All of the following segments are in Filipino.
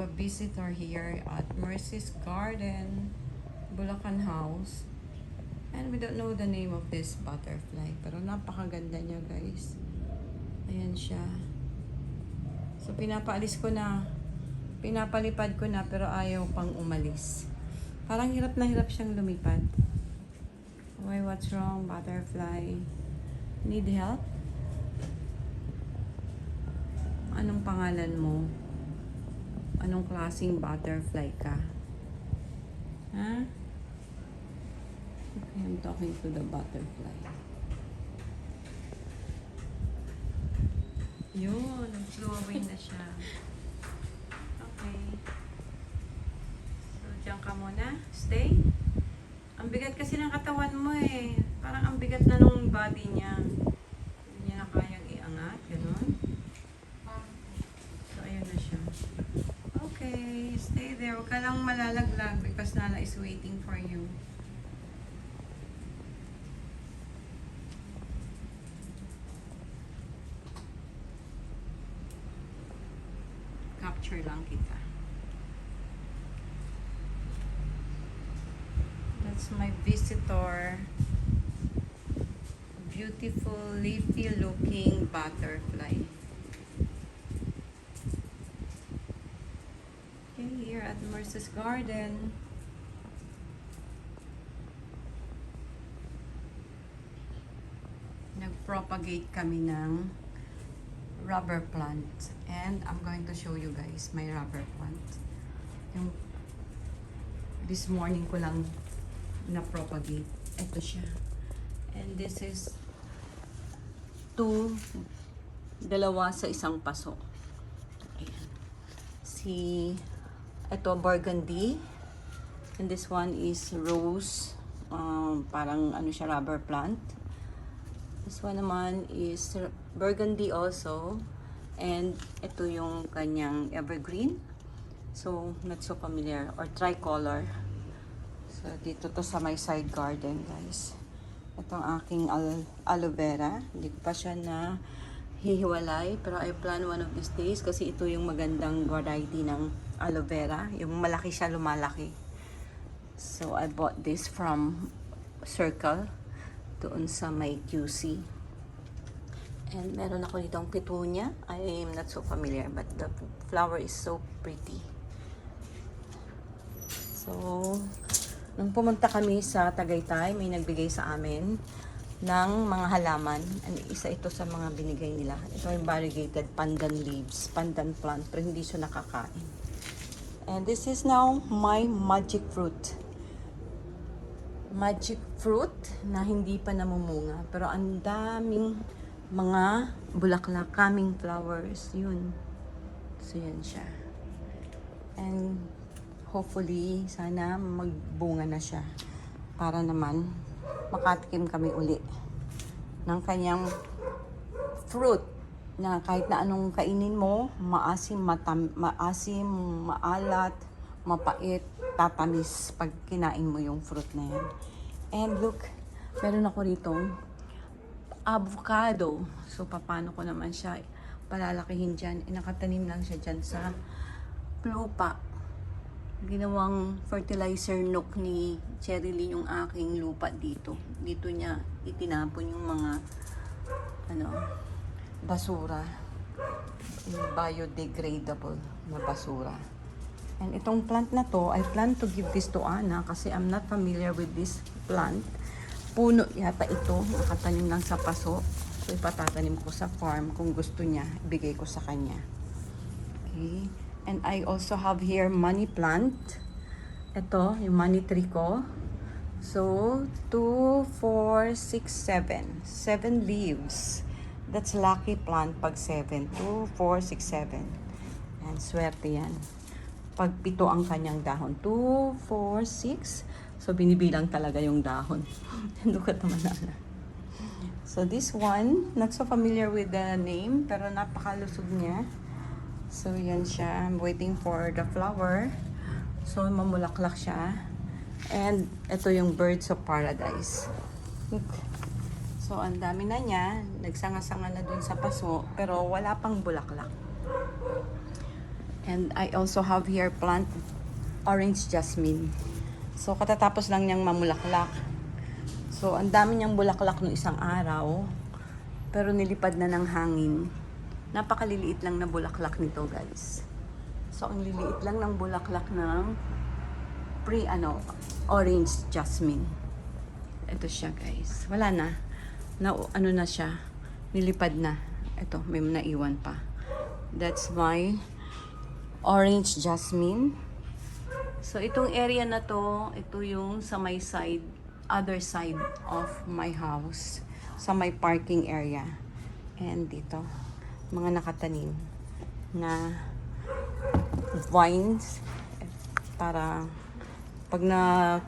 a visitor here at Mercy's Garden, Bulacan House. And we don't know the name of this butterfly. Pero napakaganda niya guys. Ayan siya. So pinapaalis ko na. Pinapalipad ko na pero ayaw pang umalis. Parang hirap na hirap siyang lumipad. Why, what's wrong, butterfly? Need help? Anong pangalan mo? Anong klaseng butterfly ka? Ha? Okay, I'm talking to the butterfly. Yun, nag-flow away na siya. Okay. So, dyan ka muna. Stay. Ang bigat kasi ng katawan mo eh. Parang ang bigat na nung body niya. Hindi niya na kayang iangat. Ganon. So, ayun na siya. Okay, stay there. Huwag ka lang malalaglag because Nana is waiting for you. Capture lang kita. That's my visitor. Beautiful, leafy looking butterfly. Okay, here at Merce's Garden. Nag-propagate kami ng rubber plant. And I'm going to show you guys my rubber plant. Yung this morning ko lang na-propagate. Ito siya. And this is two, dalawa sa isang paso. Ayan. Si, ito burgundy. And this one is rose. Um, parang ano siya, rubber plant. This one naman is burgundy also. And ito yung kanyang evergreen. So, not so familiar. Or tricolor. So, dito to sa my side garden, guys. Ito ang aking al- aloe vera. Hindi ko pa siya na hihiwalay. Pero I plan one of these days kasi ito yung magandang variety ng aloe vera. Yung malaki siya, lumalaki. So, I bought this from Circle doon sa may QC. And meron ako ditong petunia. I am not so familiar but the flower is so pretty. So, nung pumunta kami sa Tagaytay, may nagbigay sa amin ng mga halaman. And isa ito sa mga binigay nila. Ito yung variegated pandan leaves, pandan plant, pero hindi siya nakakain. And this is now my magic fruit. Magic fruit na hindi pa namumunga. Pero ang daming mga bulaklak, coming flowers. Yun. So, yan siya. And hopefully, sana magbunga na siya. Para naman, makatikim kami uli ng kanyang fruit na kahit na anong kainin mo, maasim, matam, maasim, maalat, mapait, tatamis pag kinain mo yung fruit na yan. And look, meron ako rito avocado. So, paano ko naman siya palalakihin dyan? Inakatanim lang siya dyan sa lupa. Ginawang fertilizer nook ni Cherry Lynn yung aking lupa dito. Dito niya itinapon yung mga ano, basura. Biodegradable na basura. And itong plant na to, I plan to give this to Ana kasi I'm not familiar with this plant. Puno yata ito, nakatanim lang sa paso. So ipatatanim ko sa farm kung gusto niya, ibigay ko sa kanya. Okay. And I also have here money plant. Ito, yung money tree ko. So, 2, 4, 6, 7. 7 leaves. That's lucky plant pag 7. 2, 4, 6, 7. And swerte yan. Pag pito ang kanyang dahon. 2, 4, 6. So, binibilang talaga yung dahon. Look at naman na. So, this one, not so familiar with the name, pero napakalusog niya. So, yan siya. I'm waiting for the flower. So, mamulaklak siya. And, ito yung birds of paradise. So, ang dami na niya. Nagsanga-sanga na dun sa paso. Pero, wala pang bulaklak. And I also have here plant orange jasmine. So katatapos lang niyang mamulaklak. So ang dami niyang bulaklak no isang araw. Pero nilipad na ng hangin. Napakaliliit lang na bulaklak nito guys. So ang liliit lang ng bulaklak ng pre ano orange jasmine. Ito siya guys. Wala na. Na ano na siya. Nilipad na. Ito, may naiwan pa. That's my orange jasmine. So itong area na to, ito yung sa my side, other side of my house. Sa my parking area. And dito, mga nakatanim na vines para pag na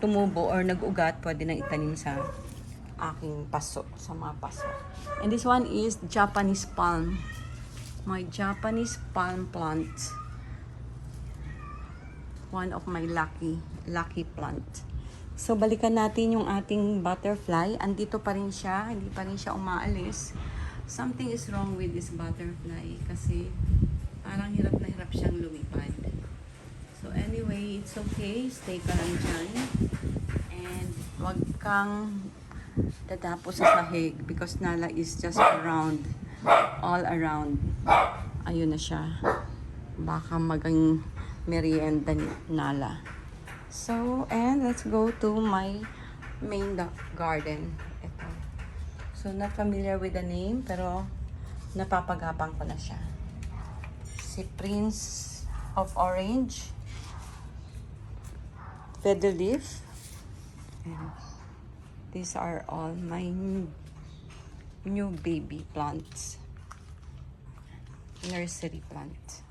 tumubo or nag-ugat, pwede nang itanim sa aking paso, sa mga paso. And this one is Japanese palm. My Japanese palm plant. One of my lucky, lucky plant. So, balikan natin yung ating butterfly. Andito pa rin siya. Hindi pa rin siya umaalis. Something is wrong with this butterfly kasi parang hirap na hirap siyang lumipad. So anyway, it's okay. Stay ka lang dyan. And wag kang tatapos sa sahig because Nala is just around. All around. Ayun na siya. Baka magang merienda ni Nala. So, and let's go to my main garden. So, not familiar with the name, pero napapagapang ko na siya. Si Prince of Orange. Feather leaf. And these are all my new baby plants. Nursery plant.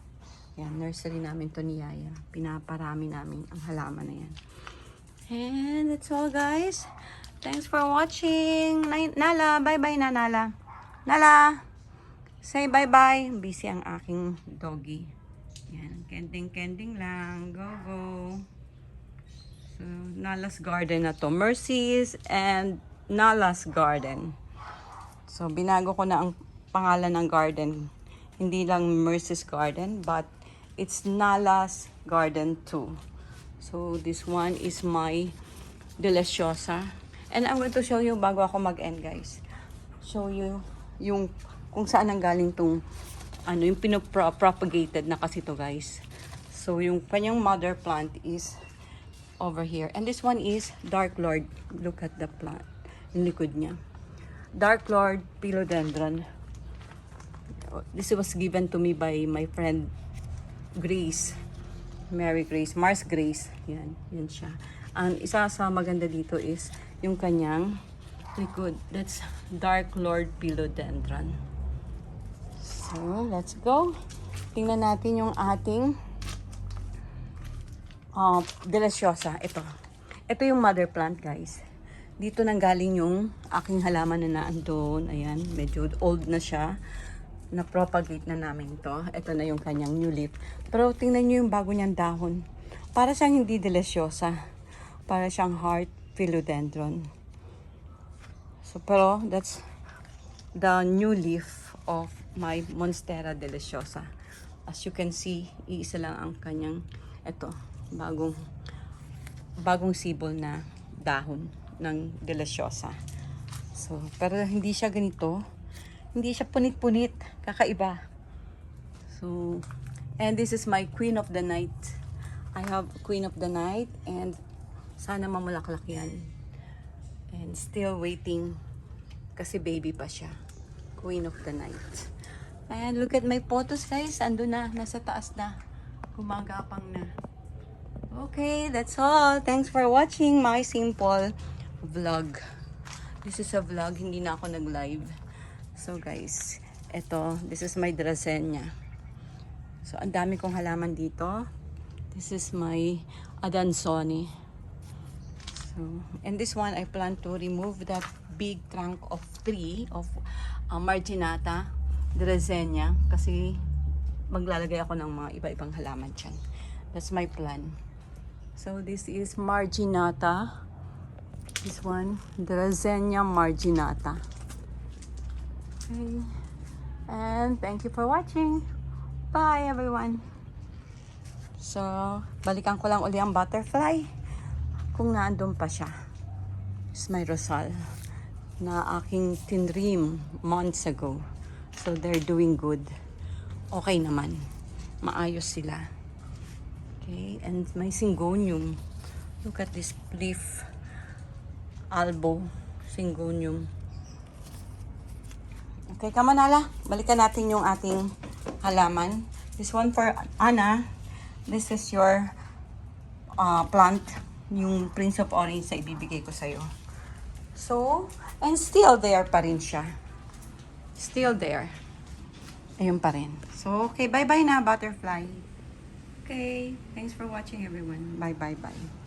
Yan, nursery namin to ni Yaya. Pinaparami namin ang halaman na yan. And that's all guys. Thanks for watching. Nala, bye-bye na Nala. Nala, say bye-bye. Busy ang aking doggy. Yan, kending-kending lang. Go, go. So, Nala's Garden na to. Mercy's and Nala's Garden. So, binago ko na ang pangalan ng garden. Hindi lang Mercy's Garden, but it's Nala's Garden too. So, this one is my Deliciosa. And I'm going to show you bago ako mag-end, guys. Show you yung kung saan ang galing tong ano, yung pinopropagated na kasi to, guys. So, yung kanyang mother plant is over here. And this one is Dark Lord. Look at the plant. Yung likod niya. Dark Lord Philodendron. This was given to me by my friend Grace. Mary Grace. Mars Grace. Yan. Yan siya. Ang isa sa maganda dito is yung kanyang likod. That's Dark Lord Philodendron. So, let's go. Tingnan natin yung ating uh, deliciosa. Ito. Ito yung mother plant, guys. Dito nang galing yung aking halaman na naandun. Ayan, medyo old na siya. Na-propagate na namin to. Ito na yung kanyang new leaf. Pero tingnan nyo yung bago niyang dahon. Para siyang hindi deliciosa. Para siyang heart philodendron. So, pero that's the new leaf of my Monstera deliciosa. As you can see, iisa lang ang kanyang ito, bagong bagong sibol na dahon ng deliciosa. So, pero hindi siya ganito. Hindi siya punit-punit, kakaiba. So, and this is my queen of the night. I have queen of the night and sana mamulaklak yan. And still waiting kasi baby pa siya. Queen of the night. And look at my photos guys. Ando na. Nasa taas na. Gumagapang na. Okay, that's all. Thanks for watching my simple vlog. This is a vlog. Hindi na ako nag-live. So guys, eto. This is my Dracaena. So, ang dami kong halaman dito. This is my Adansoni. So, and this one, I plan to remove that big trunk of tree of uh, Marginata Dracaena kasi maglalagay ako ng mga iba-ibang halaman dyan. That's my plan. So, this is Marginata. This one, Dracaena Marginata. Okay. And thank you for watching. Bye, everyone. So, balikan ko lang uli ang butterfly. Kung naandun pa siya. It's my Rosal na aking tinrim months ago. So, they're doing good. Okay naman. Maayos sila. Okay, and my syngonium. Look at this leaf. Albo syngonium. Okay, kamanala. Balikan natin yung ating halaman. This one for Anna. This is your uh, plant. Yung Prince of Orange na ibibigay ko sa'yo. So, and still there pa rin siya. Still there. Ayun pa rin. So, okay. Bye-bye na, butterfly. Okay. Thanks for watching, everyone. Bye, bye, bye.